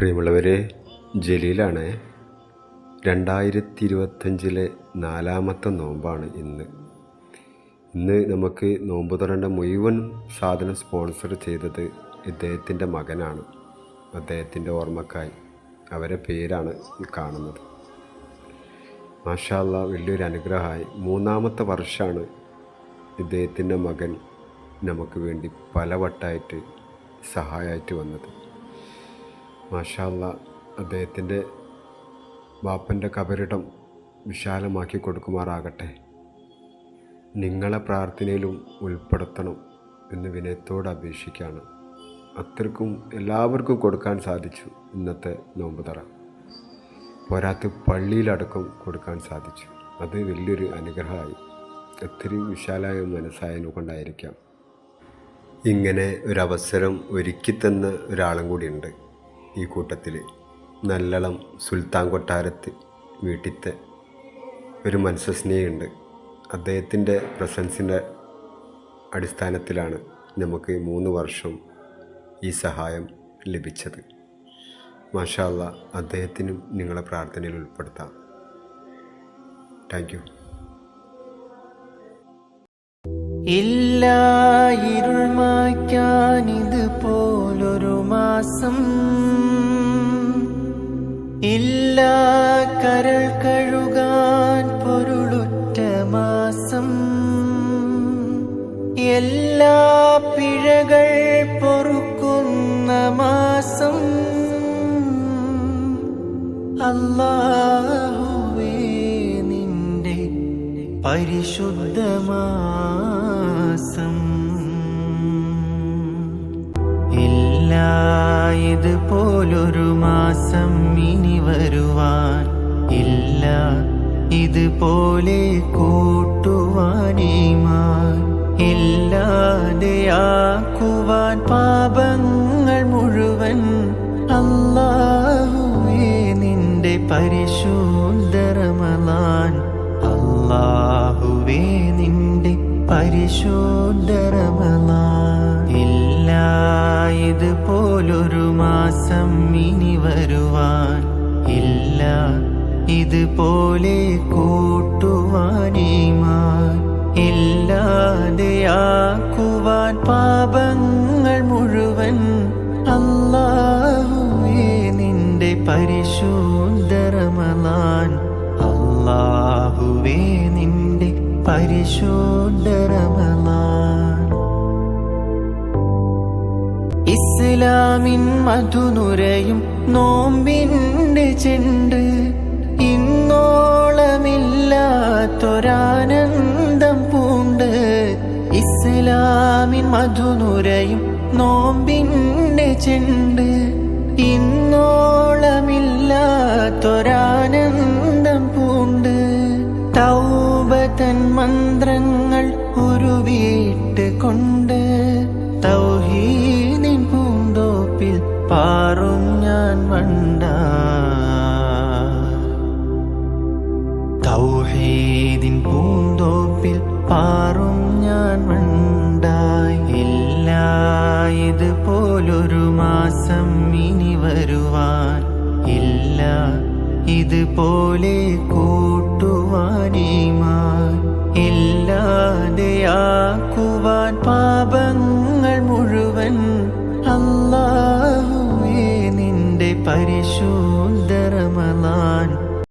പ്രിയമുള്ളവരെ ജലീലാണ് രണ്ടായിരത്തി ഇരുപത്തഞ്ചിലെ നാലാമത്തെ നോമ്പാണ് ഇന്ന്. ഇന്ന് നമുക്ക് നോമ്പ് തുറണ്ട മുഴുവൻ സാധനം സ്പോൺസർ ചെയ്തത് ഇദ്ദേഹത്തിന്റെ മകനാണ്. അദ്ദേഹത്തിന്റെ ഓർമ്മക്കായി അവരെ പേരാണ് കാണുന്നത്. മാഷാല്ല വലിയൊരു അനുഗ്രഹമായി. മൂന്നാമത്തെ വർഷമാണ് ഇദ്ദേഹത്തിന്റെ മകൻ നമുക്ക് വേണ്ടി പലവട്ടായിട്ട് സഹായമായിട്ട് വന്നത്. മാഷാല്ല അദ്ദേഹത്തിന്റെ ബാപ്പന്റെ കബരിടം വിശാലമാക്കി കൊടുക്കുമാറാകട്ടെ. നിങ്ങളെ പ്രാർത്ഥനയിലും ഉൾപ്പെടുത്തണം എന്ന് വിനയത്തോട് അപേക്ഷിക്കുകയാണ്. അത്രക്കും എല്ലാവർക്കും കൊടുക്കാൻ സാധിച്ചു ഇന്നത്തെ നോമ്പ് തറ. പോരാത്ത് പള്ളിയിലടക്കം കൊടുക്കാൻ സാധിച്ചു. അത് വലിയൊരു അനുഗ്രഹമായി. അത്രയും വിശാലമായ മനസ്സായതിനെ കൊണ്ടായിരിക്കാം. ഇങ്ങനെ ഒരവസരം ഒരുക്കി തന്ന ഒരാളും കൂടിയുണ്ട്. ഈ കൂട്ടത്തിൽ നല്ലളം സുൽത്താൻ കൊട്ടാരത്ത് വീട്ടിലത്തെ ഒരു മത്സ്യസ്നേഹിയുണ്ട്. അദ്ദേഹത്തിന്റെ പ്രസൻസിന്റെ അടിസ്ഥാനത്തിലാണ് നമുക്ക് മൂന്ന് വർഷം ഈ സഹായം ലഭിച്ചത്. മാഷാല്ല അദ്ദേഹത്തിനും നിങ്ങളെ പ്രാർത്ഥനയിൽ ഉൾപ്പെടുത്താം. Thank you. ഇല്ല ഇരുൾ മായ്ക്കാൻ മാസം ഇല്ല കരൾ കഴുകാൻ പൊരുളുറ്റ മാസം. എല്ലാ പിഴകൾ പൊറുക്കുന്ന മാസം. അല്ലാഹുവേ നിന്റെ പരിശുദ്ധമാസം മാസം ഇനി വരുവാൻ ഇല്ല. ഇതുപോലെ കൂട്ടുവാനേമാൻ ഇല്ലാതെയാക്കുവാൻ പാപങ്ങൾ മുഴുവൻ അല്ലാഹുവേ നിന്റെ പരിശുദ്ധരമലാൻ അല്ലാഹുവേ നിന്റെ പരിശുദ്ധരമലാൻ മാസം ഇനി വരുവാൻ ഇല്ല. ഇതുപോലെ കൂട്ടുവാനേമാൻ ഇല്ലാതെയാക്കുവാൻ പാപങ്ങൾ മുഴുവൻ അല്ലാഹുവേ നിന്റെ പരിശുദ്ധരമലാൻ അല്ലാഹുവേ നിന്റെ പരിശുദ്ധരമലാൻ ഇസ്ലാമിൻ മധുനുരയും നോമ്പിന്റെ ചെണ്ട് ഇന്നോളമില്ലാത്തൊരാനന്ദം പൂണ്ട് ഇസ്ലാമിൻ മധുനുരയും നോമ്പിന്റെ ചെണ്ട് ഇന്നോളമില്ലാത്തൊരാനന്ദം പൂണ്ട് തൗബതൻ മന്ത്രങ്ങൾ ഉരുവിട്ട് കൊണ്ട് പാറും ഞാൻ ഉണ്ടായില്ല. ഇതുപോലൊരു മാസം ഇനി വരുവാൻ ഇല്ല. ഇതുപോലെ കൂട്ടുവാനീമാൻ ഇല്ലാതെയാക്കുവാൻ പാപങ്ങൾ മുഴുവൻ അല്ലാഹുവേ നിന്റെ പരിശുദ്ധരമലാ